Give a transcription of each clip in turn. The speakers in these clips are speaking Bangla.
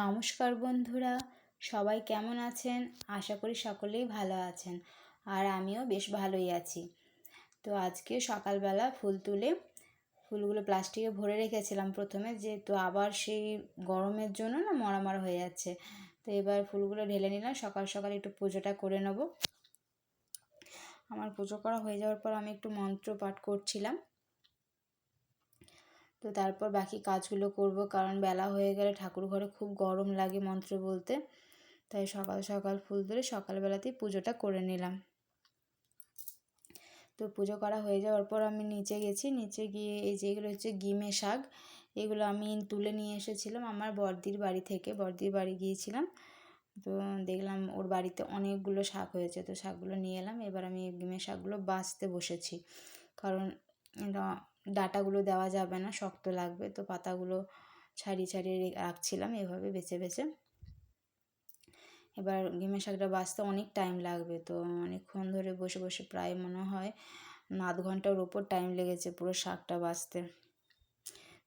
নমস্কার বন্ধুরা, সবাই কেমন আছেন? আশা করি সকলেই ভালো আছেন আর আমিও বেশ ভালোই আছি। তো আজকে সকালবেলা ফুল তুলে ফুলগুলো প্লাস্টিকে ভরে রেখেছিলাম প্রথমে, যেহেতু আবার সেই গরমের জন্য না মরা মরা হয়ে যাচ্ছে। তো এবার ফুলগুলো ঢেলে নিলাম, সকাল সকাল একটু পুজোটা করে নেব। আমার পুজো করা হয়ে যাওয়ার পর আমি একটু মন্ত্র পাঠ করছিলাম। তো তারপর বাকি কাজগুলো করব। কারণ বেলা হয়ে গেলে ঠাকুর ঘরে খুব গরম লাগে মন্ত্র বলতে। তাই সকাল সকাল ফুল ধরে সকালবেলাতেই পুজোটা করে নিলাম। তো পুজো করা হয়ে যাওয়ার পর আমি নিচে গেছি। নিচে গিয়ে এই যেগুলো হচ্ছে গিমে শাক, এগুলো আমি তুলে নিয়ে এসেছিলাম আমার বর্দির বাড়ি থেকে। বর্দির বাড়ি গিয়েছিলাম। তো দেখলাম ওর বাড়িতে অনেকগুলো শাক হয়েছে। তো শাকগুলো নিয়ে এলাম। এবার আমি গিমে শাকগুলো বাঁচতে বসেছি। কারণ ডাটাগুলো দেওয়া যাবে না, শক্ত লাগবে। তো পাতাগুলো ছাড়িয়ে ছাড়িয়ে রাখছিলাম এভাবে বেছে বেছে। এবার গিমে শাকটা বাঁচতে অনেক টাইম লাগবে। তো অনেকক্ষণ ধরে বসে বসে প্রায় মনে হয় আধ ঘণ্টার ওপর টাইম লেগেছে পুরো শাকটা বাঁচতে।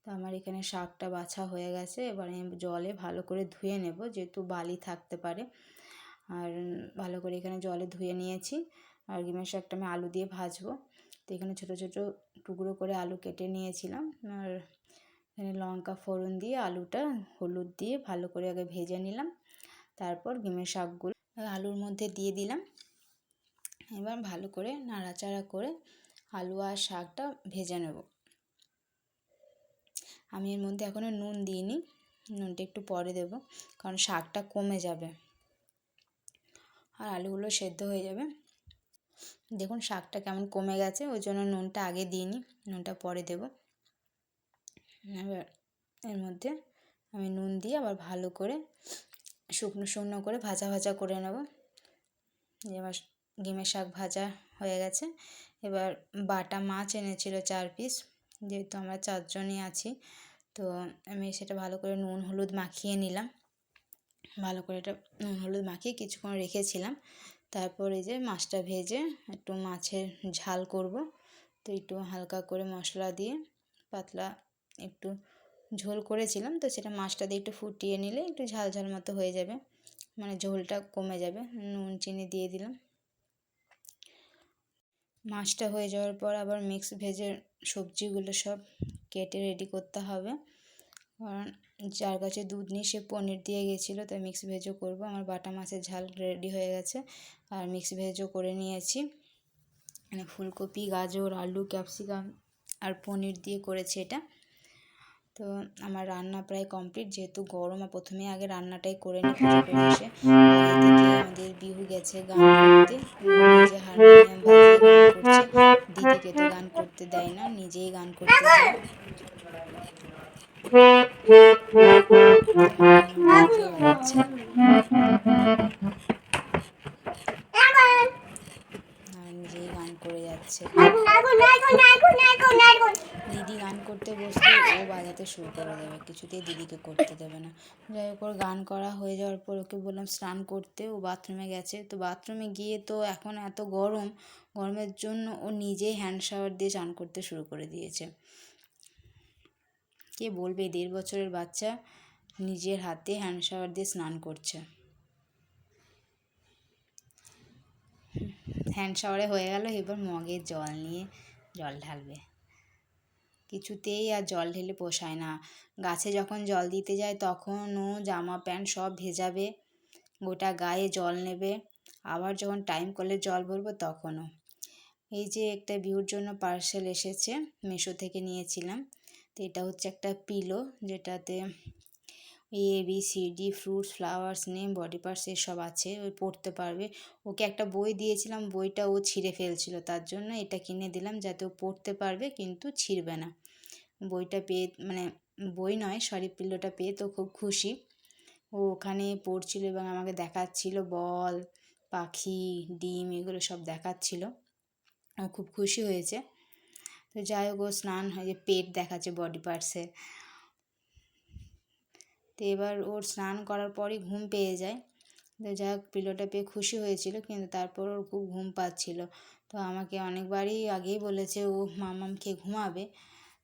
তো আমার এখানে শাকটা বাছা হয়ে গেছে। এবার আমি জলে ভালো করে ধুয়ে নেব, যেহেতু বালি থাকতে পারে। আর ভালো করে এখানে জলে ধুয়ে নিয়েছি। আর গিমের শাকটা আমি আলু দিয়ে ভাজবো। তো এখানে ছোটো ছোটো টুকরো করে আলু কেটে নিয়েছিলাম। আর এখানে লঙ্কা ফোড়ন দিয়ে আলুটা হলুদ দিয়ে ভালো করে আগে ভেজে নিলাম। তারপর গিমের শাকগুলো আলুর মধ্যে দিয়ে দিলাম। এবার ভালো করে নাড়াচাড়া করে আলু আর শাকটা ভেজে নেব। আমি এর মধ্যে এখনও নুন দিইনি, নুনটা একটু পরে দেব, কারণ শাকটা কমে যাবে। আর আলুগুলো সেদ্ধ হয়ে যাবে। দেখুন শাকটা কেমন কমে গেছে, ওই জন্য নুনটা আগে দিইনি নুনটা পরে দেব। এবার এর মধ্যে আমি নুন দিয়ে আবার ভালো করে শুকনো শুকনো করে ভাজা ভাজা করে নেব। এবার ডিমের শাক ভাজা হয়ে গেছে। এবার বাটা মাছ এনেছিল চার পিস, যেহেতু আমরা চারজনই আছি, তো আমি সেটা ভালো করে নুন হলুদ মাখিয়ে নিলাম। ভালো করে এটা নুন হলুদ মাখিয়ে কিছুক্ষণ রেখেছিলাম। তারপর এই যে মাছটা ভেজে একটু মাছের ঝাল করব। তো একটু হালকা করে মশলা দিয়ে পাতলা একটু ঝোল করেছিলাম, তো সেটা মাছটা দিয়ে একটু ফুটিয়ে নিলে একটু ঝাল ঝাল মতো হয়ে যাবে। মানে ঝোলটা কমে যাবে, নুন, চিনি দিয়ে দিলাম। মাছটা হয়ে যাওয়ার পর আবার মিক্স ভেজের সবজিগুলো সব কেটে রেডি করতে হবে। কারণ যার কাছে দুধ নিই সে পনির দিয়ে গেছিল, তাই মিক্স ভেজও করব। আমার বাটা মাছের ঝাল রেডি হয়ে গেছে। আর মিক্স ভেজও করে নিয়েছি। মানে ফুলকপি, গাজর, আলু ক্যাপসিকাম আর পনির দিয়ে করেছি এটা। তো আমার রান্না প্রায় কমপ্লিট যেহেতু গরম, আর প্রথমে আগে রান্নাটাই করে নিই আমাদের বিহু গেছে গান করতে। হারমোনিয়াম দিদিকে তো গান করতে দেয় না, নিজেই গান করতে গান করে যাচ্ছে দিদি গান করতে বসলে ও বাজাতে শুরু করে দেবে, কিছুতেই দিদিকে করতে দেবে না। যাই হোক, ওর গান করা হয়ে যাওয়ার পর ওকে বললাম, স্নান করতে, ও বাথরুমে গেছে। তো বাথরুমে গিয়ে তো এখন এত গরম, গরমের জন্য ও নিজেই হ্যান্ড শাওয়ার দিয়ে চান করতে শুরু করে দিয়েছে। কে বলবে? দেড় বছরের বাচ্চা নিজের হাতে হ্যান্ড শাওয়ার দিয়ে স্নান করছে। হ্যান্ড শাওয়ারে হয়ে গেল, এবার মগের জল নিয়ে জল ঢালবে। কিছুতেই আর জল ঢেলে পোষায় না। গাছে যখন জল দিতে যায়, তখনও জামা, প্যান্ট সব ভেজাবে, গোটা গায়ে জল নেবে। আবার যখন টাইম করলে জল ভরবো, তখনও। এই যে একটা ভিউর জন্য পার্সেল এসেছে, মেশো থেকে নিয়েছিলাম। তো এটা হচ্ছে একটা পিলো যেটাতে A B C D fruits flowers name body parts এসব আছে, ওই পড়তে পারবে। ওকে একটা বই দিয়েছিলাম, বইটা ও ছিঁড়ে ফেলছিল, তার জন্য এটা কিনে দিলাম যাতে ও পড়তে পারবে কিন্তু ছিঁড়বে না। বইটা পেয়ে মানে বই নয় সরি পিল্লোটা পেয়ে তো খুব খুশি। ও ওখানে পড়ছিল এবং আমাকে দেখাচ্ছিল, বল, পাখি, ডিম, এগুলো সব দেখাচ্ছিল। ও খুব খুশি হয়েছে। তো যাই হোক, ও স্নান হয়ে পেট দেখাচ্ছে বডি পার্টসে তো এবার ওর স্নান করার পরই ঘুম পেয়ে যায়। তো যাই হোক, পিলোটা পেয়ে খুশি হয়েছিল, কিন্তু তারপর ওর খুব ঘুম পাচ্ছিল। তো আমাকে অনেকবারই আগেই বলেছে, ও মামাম খেয়ে ঘুমাবে।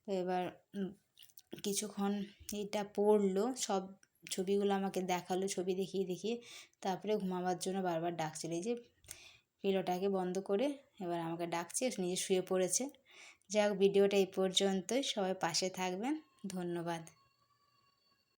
তো এবার কিছুক্ষণ এটা পড়ল, সব ছবিগুলো আমাকে দেখাল, ছবি দেখিয়ে দেখিয়ে তারপরে ঘুমাবার জন্য বারবার ডাকছিল। এই যে পিলোটাকে বন্ধ করে এবার আমাকে ডাকছে নিজে শুয়ে পড়েছে। যাই হোক ভিডিওটা এই পর্যন্তই। সবাই পাশে থাকবেন। ধন্যবাদ।